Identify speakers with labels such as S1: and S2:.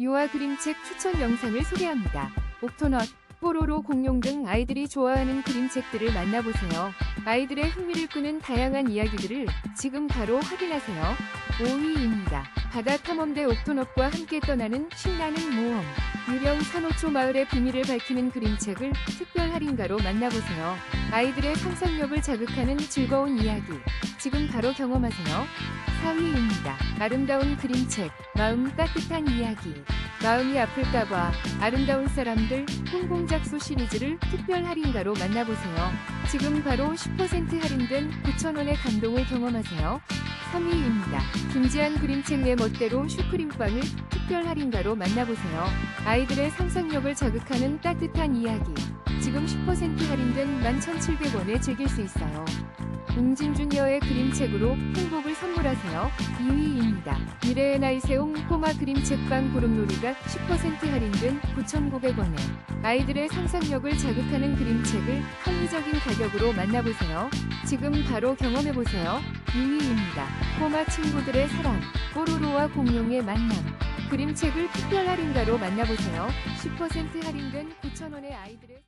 S1: 유아 그림책 추천 영상을 소개합니다. 옥토넛, 뽀로로 공룡 등 아이들이 좋아하는 그림책들을 만나보세요. 아이들의 흥미를 끄는 다양한 이야기들을 지금 바로 확인하세요. 5위입니다. 바다 탐험대 옥토넛과 함께 떠나는 신나는 모험. 유령 산호초 마을의 비밀을 밝히는 그림책을 특별 할인가로 만나보세요. 아이들의 상상력을 자극하는 즐거운 이야기. 지금 바로 경험하세요. 4위입니다. 아름다운 그림책, 마음 따뜻한 이야기. 마음이 아플까봐 아름다운 사람들 홍공작소 시리즈를 특별 할인가로 만나보세요. 지금 바로 10% 할인된 9,000원의 감동을 경험하세요. 3위입니다. 김지한 그림책 내 멋대로 슈크림빵을 특별 할인가로 만나보세요. 아이들의 상상력을 자극하는 따뜻한 이야기. 지금 10% 할인된 11,700원에 즐길 수 있어요. 웅진 주니어의 그림책으로 행복을 선물하세요. 2위입니다. 미래의 나이세옹 꼬마 그림책방 구름놀이가 10% 할인된 9,900원에 아이들의 상상력을 자극하는 그림책을 합리적인 가격으로 만나보세요. 지금 바로 경험해보세요. 2위입니다. 꼬마 친구들의 사랑, 뽀로로와 공룡의 만남. 그림책을 특별 할인가로 만나보세요. 10% 할인된 9,000원의 아이들의